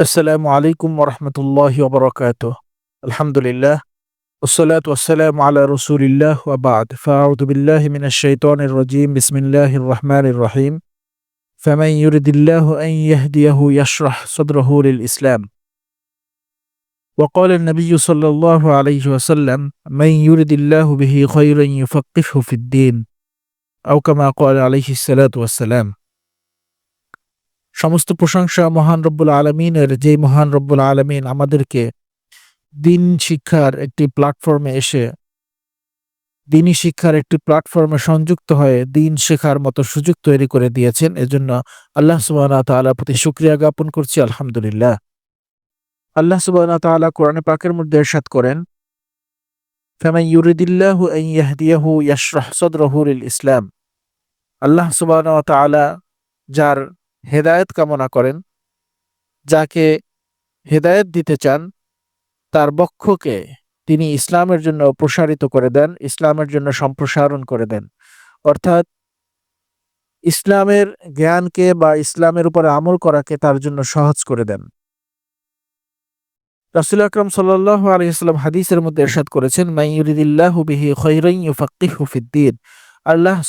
السلام عليكم ورحمة الله وبركاته. الحمد لله والصلاة والسلام على رسول الله وبعد. فأعوذ بالله من الشيطان الرجيم. بسم الله الرحمن الرحيم. فمن يرد الله أن يهديه يشرح صدره للإسلام. وقال النبي صلى الله عليه وسلم من يرد الله به خيرا يفقهه في الدين. أو كما قال عليه الصلاة والسلام. সমস্ত প্রশংসা মহান রব্বুল আলমিনের যে মহান রব্বুল আলমিন আমাদেরকে দিন শিক্ষার একটি প্ল্যাটফর্মে এসে, দিনই শিক্ষার একটি প্ল্যাটফর্মে সংযুক্ত হয়ে দিন শেখার মতো সুযোগ তৈরি করে দিয়েছেন। এজন্য আল্লাহ সুবাহ তাআলার প্রতি শুক্রিয়া জ্ঞাপন করছি, আলহামদুলিল্লাহ। আল্লাহ সুবাহ তাআলা কোরআনে পাকের মধ্যে এরশাদ করেন ফেমাই ইউরিদিল্লাহু ইয়াহদিয়াহু ইয়াশরাহ সাদরাহু লিল ইসলাম। আল্লাহ ওয়া যার হেদায়েত কামনা করেন, যাকে হেদায়েত দিতে চান, তার বক্ষকে তিনি ইসলামের জন্য প্রসারিত করে দেন, ইসলামের জন্য সম্প্রসারণ করে দেন। অর্থাৎ ইসলামের জ্ঞানকে বা ইসলামের উপরে আমল করাকে তার জন্য সহজ করে দেন। রাসুল আকরম সাল্লাহ আলিয়াল্লাম হাদিসের মধ্যে এরশাদ করেছেন ফিদ্দিন আল্লাহ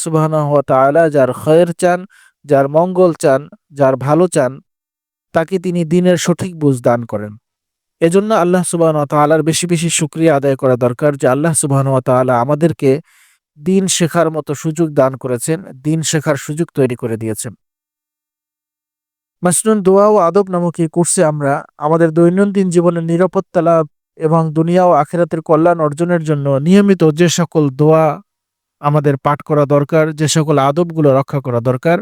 তাআলা যার খয়ের চান যার মঙ্গল চান, যার ভালো চান, তাকে তিনি দিনের সঠিক বুঝ দান করেন। এজন্য আল্লাহ সুবাহ তালার বেশি বেশি সুক্রিয়া আদায় করা দরকার যে আল্লাহ সুবাহ তালা আমাদেরকে দিন শেখার মতো সুযোগ দান করেছেন, দিন শেখার সুযোগ তৈরি করে দিয়েছেন। মাসনুন দোয়া ও আদব নামক এই কোর্সে আমরা আমাদের দৈনন্দিন জীবনের নিরাপত্তা লাভ এবং দুনিয়া ও আখেরাতের কল্যাণ অর্জনের জন্য নিয়মিত যে সকল দোয়া আমাদের পাঠ করা দরকার, যে সকল আদবগুলো রক্ষা করা দরকার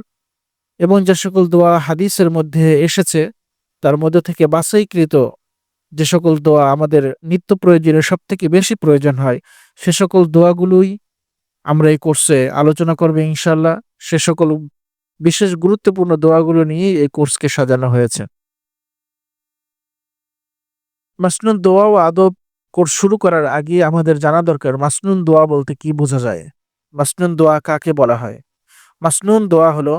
এবং যে সকল দোয়া হাদিসের মধ্যে এসেছে, তার মধ্যে থেকে বাছাইকৃত যে সকল দোয়া আমাদের নিত্য প্রয়োজনীয় সব থেকে বেশি প্রয়োজন হয়, সে সকল দোয়াগুলোই আমরা এই কোর্সে আলোচনা করবে ইনশাল্লাহ সে সকল বিশেষ গুরুত্বপূর্ণ দোয়াগুলো নিয়েই এই কোর্সকে সাজানো হয়েছে। মাসনুন দোয়া ও আদব কোর্স শুরু করার আগে আমাদের জানা দরকার, মাসনুন দোয়া বলতে কি বোঝা যায়? মাসনুন দোয়া কাকে বলা হয়? মাসনুন দোয়া হলো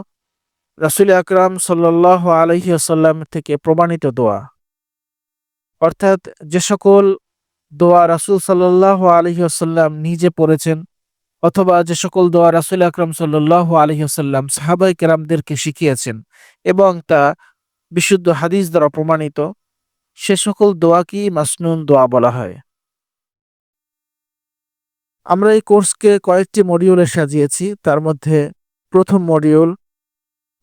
রাসুল আকরাম সাল্লাহ আলহি আসাল্লাম থেকে প্রমাণিত দোয়া। অর্থাৎ যে সকল দোয়া রাসুল সাল্লাহ আলহি আসাল্লাম নিজে পড়েছেন অথবা যে সকল দোয়া রাসুল আকরাম সাল্লাহ আলহি আসাল্লাম সাহাবাই কেরামদেরকে শিখিয়েছেন এবং তা বিশুদ্ধ হাদিস দ্বারা প্রমাণিত, সে সকল দোয়াকেই মাসনুন দোয়া বলা হয়। আমরা এই কোর্সকে কয়েকটি মডিউলে সাজিয়েছি, তার মধ্যে প্রথম মডিউল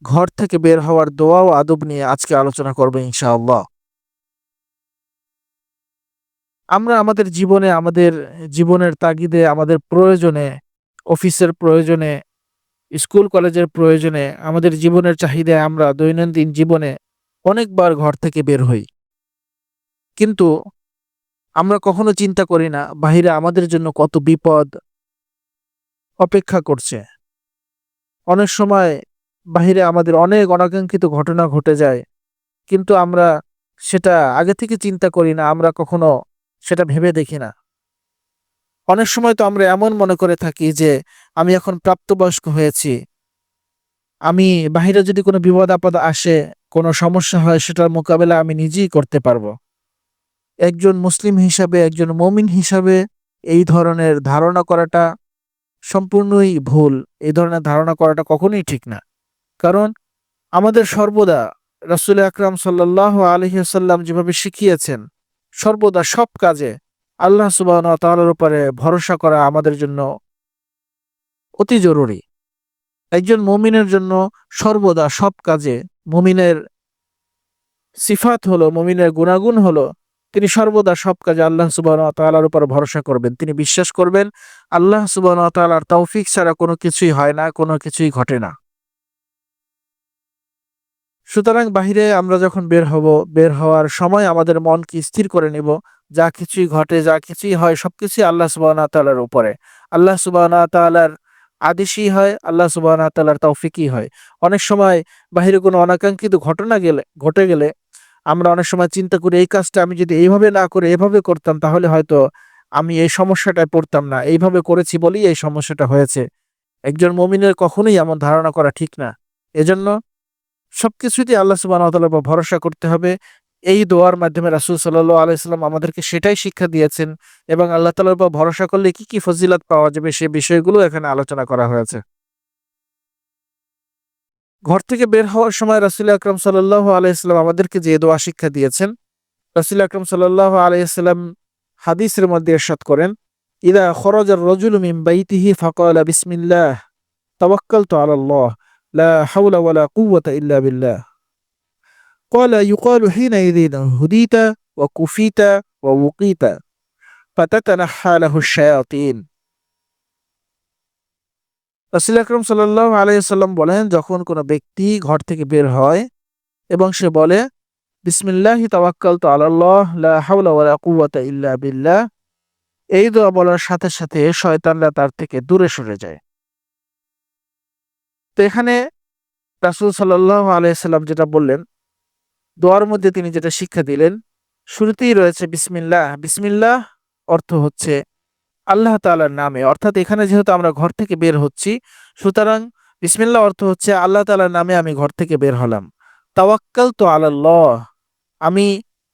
ঘর থেকে বের হওয়ার দোয়া ও আদব নিয়ে আজকে আলোচনা করব ইনশাআল্লাহ। আমরা আমাদের জীবনে, আমাদের জীবনের তাগিদে, আমাদের প্রয়োজনে, অফিসের প্রয়োজনে, স্কুল কলেজের প্রয়োজনে, আমাদের জীবনের চাহিদায় আমরা দৈনন্দিন জীবনে অনেকবার ঘর থেকে বের হই। কিন্তু আমরা কখনো চিন্তা করি না, বাহিরে আমাদের জন্য কত বিপদ অপেক্ষা করছে। অনেক সময় বাহিরে আমাদের অনেক অনাকাঙ্ক্ষিত ঘটনা ঘটে যায়। কিন্তু আমরা সেটা আগে থেকে চিন্তা করি না, আমরা কখনো সেটা ভেবে দেখি না। অনেক সময় তো আমরা এমন মনে করে থাকি যে, আমি এখন প্রাপ্তবয়স্ক হয়েছি। আমি বাহিরে যদি কোনো বিপদ আপদ আসে, কোনো সমস্যা হয়, সেটার মোকাবেলা আমি নিজেই করতে পারব। একজন মুসলিম হিসাবে, একজন মমিন হিসাবে এই ধরনের ধারণা করাটা সম্পূর্ণই ভুল। এই ধরনের ধারণা করাটা কখনোই ঠিক না। কারণ আমাদের সর্বদা রাসুল আকরাম সাল্লাহ আলহিসাল্লাম যেভাবে শিখিয়েছেন, সর্বদা সব কাজে আল্লাহ সুবাহ তালার উপরে ভরসা করা আমাদের জন্য অতি জরুরি। একজন মমিনের জন্য সর্বদা সব কাজে মমিনের সিফাত হলো, মমিনের গুণাগুণ হলো, তিনি সর্বদা সব কাজে আল্লাহ সুবাহ তালার উপর ভরসা করবেন। তিনি বিশ্বাস করবেন, আল্লাহ সুবাহ তালার তৌফিক ছাড়া কোনো কিছুই হয় না, কোনো কিছুই ঘটে না। সুতরাং বাহিরে আমরা যখন বের হব, বের হওয়ার সময় আমাদের মনকে স্থির করে নিব। যা কিছুই ঘটে, যা কিছুই হয়, সবকিছুই আল্লাহ সুবাহ তালার উপরে। আল্লাহ সুবাহ তালার আদেশই হয়, আল্লাহ সুবাহ তালার তৌফিকই হয়। অনেক সময় বাহিরে কোনো অনাকাঙ্ক্ষিত ঘটনা গেলে, ঘটে গেলে আমরা অনেক সময় চিন্তা করি, এই কাজটা আমি যদি এইভাবে না করে, এভাবে করতাম, তাহলে হয়তো আমি এই সমস্যাটায় পড়তাম না। এইভাবে করেছি বলেই এই সমস্যাটা হয়েছে। একজন মমিনের কখনোই এমন ধারণা করা ঠিক না। এজন্য সবকিছুতে আল্লাহ সুবাহ ভরসা করতে হবে এই দোয়ার মাধ্যমে রাসূল সাল্লাল্লাহু আলাইহি সাল্লাম আমাদেরকে সেটাই শিক্ষা দিয়েছেন এবং আল্লাহ তাআলার উপর ভরসা করলে কি, কি ফজিলত পাওয়া যাবে সে বিষয়গুলো এখানে আলোচনা করা হয়েছে। ঘর থেকে বের হওয়ার সময় রাসূল আকরাম সাল্লাল্লাহু আলাইহি সাল্লাম আমাদেরকে যে দোয়া শিক্ষা দিয়েছেন, রাসুল আকরাম সাল্লাল্লাহু আলাইহি সাল্লাম হাদিসের মধ্যে ইরশাদ করেন, "ইযা খরাজা আর-রাজুলু মিন বাইতিহি ফাকালা বিসমিল্লাহ তাওয়াক্কালতু আলাল্লাহ লা হাওলা ওয়ালা কুওয়াতা ইল্লা বিল্লাহ।" قال يقال حينئذ هديت وكفيت ووقيت فتتنحى له الشياطين রাসূল আকরাম সাল্লাল্লাহু আলাইহি সাল্লাম বলেন যখন কোনো ব্যক্তি ঘর থেকে বের হয় এবং সে বলে বিসমিল্লাহি তাওয়াক্কালতু আলাল্লাহ লা হাওলা ওয়ালা কুওয়াতা ইল্লা বিল্লাহ এই দোয়া বলার সাথে সাথে শয়তানরা তার থেকে দূরে সরে যায় তো এখানে রাসূল সাল্লাল্লাহু আলাইহি সাল্লাম যেটা বললেন, দোয়ার মধ্যে তিনি যেটা শিক্ষা দিলেন, শুরুতেই রয়েছে বিসমিল্লাহ। বিসমিল্লাহ অর্থ হচ্ছে আল্লাহ তাআলার নামে। অর্থাৎ এখানে যেহেতু আমরা ঘর থেকে বের হচ্ছি, সুতরাং বিসমিল্লাহ অর্থ হচ্ছে আল্লাহ তাআলার নামে আমি ঘর থেকে বের হলাম। তাওয়াক্কাল তো আল্লাহ আমি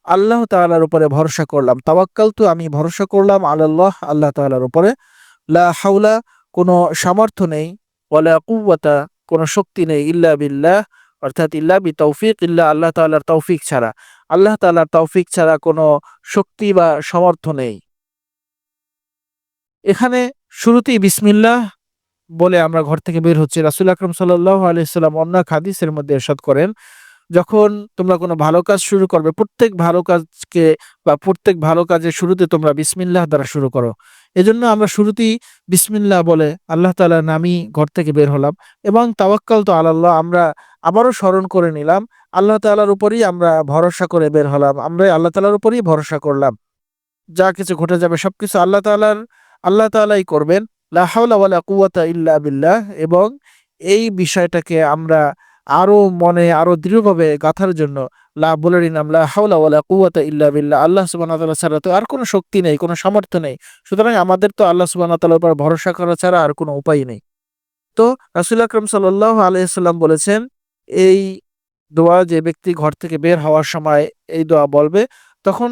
আল্লাহ তাআলার উপরে ভরসা করলাম। তাওয়াক্কাল তো আমি ভরসা করলাম আল্লাহ আল্লাহ তাআলার উপরে। লা হাওলা, কোনো সামর্থ্য নেই। কুয়াতা কোনো শক্তি নেই ইল্লা বিল্লাহ, অর্থাৎ ইল্লা বি তৌফিক ইল্লা আল্লাহ তাল্লাহার তৌফিক ছাড়া। আল্লাহ তাল্লাহার তৌফিক ছাড়া কোনো শক্তি বা সমর্থ নেই। এখানে শুরুতেই বিসমিল্লাহ বলে আমরা ঘর থেকে বের হচ্ছি। রাসুল আকরম সাল্লাহ আলিয়াল্লাম অন্য খাদিসের মধ্যে এরশাদ করেন। যখন তোমরা কোনো ভালো কাজ শুরু করবে, প্রত্যেক ভালো কাজকে বা প্রত্যেক ভালো কাজের শুরুতে তোমরা বিসমিল্লাহ দ্বারা শুরু করো। এজন্য আমরা শুরুতেই বিসমিল্লাহ বলে আল্লাহ তাআলার নামি ঘর থেকে বের হলাম এবং তাওয়াক্কাল তো আল্লাহ আমরা আবারও স্মরণ করে নিলাম, আল্লাহ তাআলার উপরেই আমরা ভরসা করে বের হলাম আমরা আল্লাহ তাআলার উপরেই ভরসা করলাম। যা কিছু ঘটে যাবে সবকিছু আল্লাহ তাআলার, আল্লাহ তাআলাই করবেন, লা হাওলা ওয়ালা কুওয়াতা ইল্লা বিল্লাহ এবং এই বিষয়টাকে আমরা আরও মনে, আরও দৃঢ়ভাবে গাঁথার জন্য, লা বলে নিলাম লা হাওলা ওয়ালা কুওয়াতা ইল্লা বিল্লাহ। আল্লাহ ওয়া তাআলা ছাড়া তো আর কোনো শক্তি নেই, কোনো সামর্থ্য নেই। সুতরাং আমাদের তো আল্লাহ সুবহানাহু ওয়া উপর ভরসা করা ছাড়া আর কোনো উপায় নেই। তো রাসূল আকরাম সাল্লাল্লাহু আলহিসাল্লাম বলেছেন, এই দোয়া যে ব্যক্তি ঘর থেকে বের হওয়ার সময় এই দোয়া বলবে, তখন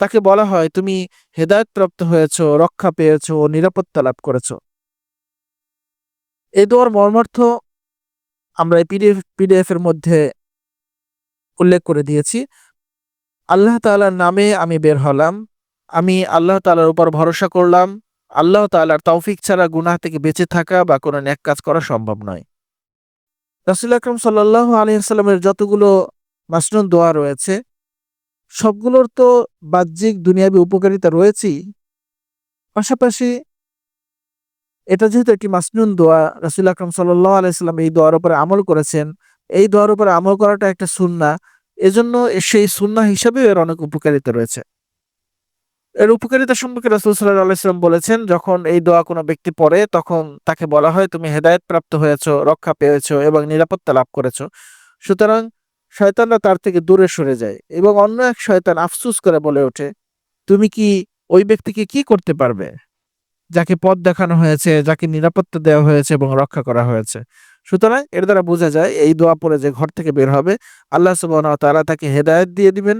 তাকে বলা হয়, তুমি হেদায়েত প্রাপ্ত হয়েছো, রক্ষা পেয়েছ নিরাপত্তা লাভ করেছ। এই দোয়ার মর্মার্থ আমরা এই পিডিএফ পিডিএফ এর মধ্যে উল্লেখ করে দিয়েছি। আল্লাহ তাআলার নামে আমি বের হলাম। আমি আল্লাহ তালার উপর ভরসা করলাম। আল্লাহ তাআলার তৌফিক ছাড়া গুনাহ থেকে বেঁচে থাকা বা কোনো নেক কাজ করা সম্ভব নয়। রাসূল আকরাম সাল্লাল্লাহু আলাইহি সাল্লামের যতগুলো মাসনুন দোয়া রয়েছে, সবগুলোর তো বাহ্যিক দুনিয়াবী উপকারিতা রয়েছেই। পাশাপাশি এটা যেহেতু একটি মাসনুন দোয়া, রাসূল আকরাম সাল্লাল্লাহু আলাইহি সাল্লাম এই দোয়ার উপরে আমল করেছেন। এই দোয়ার উপরে আমল করাটা একটা সুন্নাহ এজন্য সেই সুন্নাহ হিসাবেও এর অনেক উপকারিতা রয়েছে। এর উপকারিতা সম্পর্কে রাসূল সাল্লাল্লাহু আলাইহি সাল্লাম বলেছেন, যখন এই দোয়া কোনো ব্যক্তি পড়ে, তখন তাকে বলা হয়, তুমি হেদায়েত প্রাপ্ত হয়েছো, রক্ষা পেয়েছ এবং নিরাপত্তা লাভ করেছ। সুতরাং শয়তানরা তার থেকে দূরে সরে যায় এবং অন্য এক শয়তান আফসুস করে বলে ওঠে, তুমি কি ওই ব্যক্তিকে কি করতে পারবে? যাকে পথ দেখানো হয়েছে, যাকে নিরাপত্তা দেওয়া হয়েছে এবং রক্ষা করা হয়েছে। সুতরাং এর দ্বারা বোঝা যায়, এই দোয়া পরে যে ঘর থেকে বের হবে, আল্লাহ সুবহানাহু তারা তাকে হেদায়েত দিয়ে দিবেন।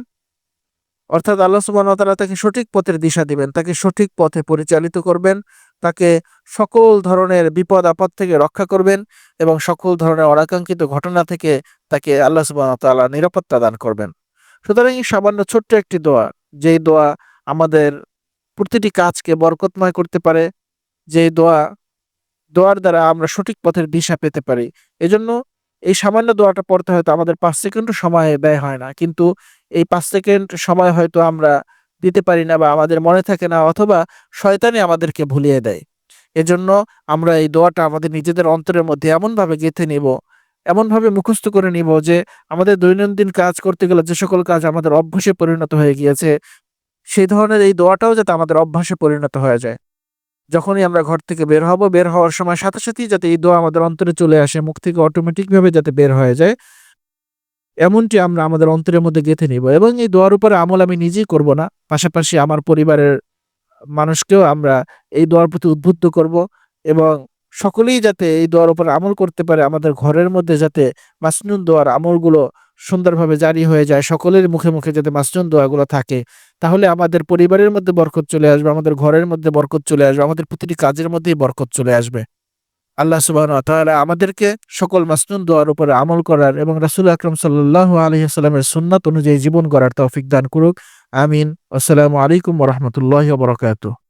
অর্থাৎ আল্লাহ ওয়া তাআলা তাকে সঠিক পথের দিশা দিবেন, তাকে সঠিক পথে পরিচালিত করবেন, তাকে সকল ধরনের বিপদ, আপদ থেকে রক্ষা করবেন এবং সকল ধরনের অনাকাঙ্ক্ষিত ঘটনা থেকে তাকে আল্লাহ ওয়া তাআলা নিরাপত্তা দান করবেন। সুতরাং এই সামান্য ছোট্ট একটি দোয়া, যেই দোয়া আমাদের প্রতিটি কাজকে বরকতময় করতে পারে, যে দোয়া, দোয়ার দ্বারা আমরা সঠিক পথের দিশা পেতে পারি। এজন্য এই সামান্য দোয়াটা পড়তে হয়তো আমাদের পাঁচ সেকেন্ডও সময় ব্যয় হয় না, কিন্তু এই পাঁচ সেকেন্ড সময় হয়তো আমরা দিতে পারি না বা আমাদের মনে থাকে না অথবা শয়তানি আমাদেরকে ভুলিয়ে দেয়। এজন্য আমরা এই দোয়াটা আমাদের নিজেদের অন্তরের মধ্যে এমনভাবে গেঁথে নিব, এমনভাবে মুখস্থ করে নিব যে আমাদের দৈনন্দিন কাজ করতে গেলে যে সকল কাজ আমাদের অভ্যাসে পরিণত হয়ে গিয়েছে সেই ধরনের এই দোয়াটাও যাতে আমাদের অভ্যাসে পরিণত হয়ে যায়। যখনই আমরা ঘর থেকে বের হব, বের হওয়ার সময় সাথে সাথেই যাতে এই দোয়া আমাদের অন্তরে চলে আসে, মুখ থেকে অটোমেটিক ভাবে যাতে বের হয়ে যায়, এমনটি আমরা আমাদের অন্তরের মধ্যে গেঁথে নিব এবং এই দোয়ার উপরে আমল আমি নিজেই করব না, পাশাপাশি আমার পরিবারের মানুষকেও আমরা এই দোয়ার প্রতি উদ্বুদ্ধ করব এবং সকলেই যাতে এই দোয়ার উপর আমল করতে পারে, আমাদের ঘরের মধ্যে যাতে মাসনুন দোয়ার আমলগুলো সুন্দরভাবে জারি হয়ে যায়, সকলের মুখে মুখে যাতে মাসনুন দোয়াগুলো থাকে, তাহলে আমাদের পরিবারের মধ্যে বরকত চলে আসবে, আমাদের ঘরের মধ্যে বরকত চলে আসবে, আমাদের প্রতিটি কাজের মধ্যেই বরকত চলে আসবে। আল্লাহ সুবাহ তাআলা আমাদেরকে সকল মাসনুন দোয়ার উপরে আমল করার এবং রাসূল আকরাম সাল্লাল্লাহু আলাইহি সাল্লামের সুন্নাত অনুযায়ী জীবন গড়ার তৌফিক দান করুক। আমিন। আসসালামু আলাইকুম রহমতুল্লাহ বারাকাতুহু।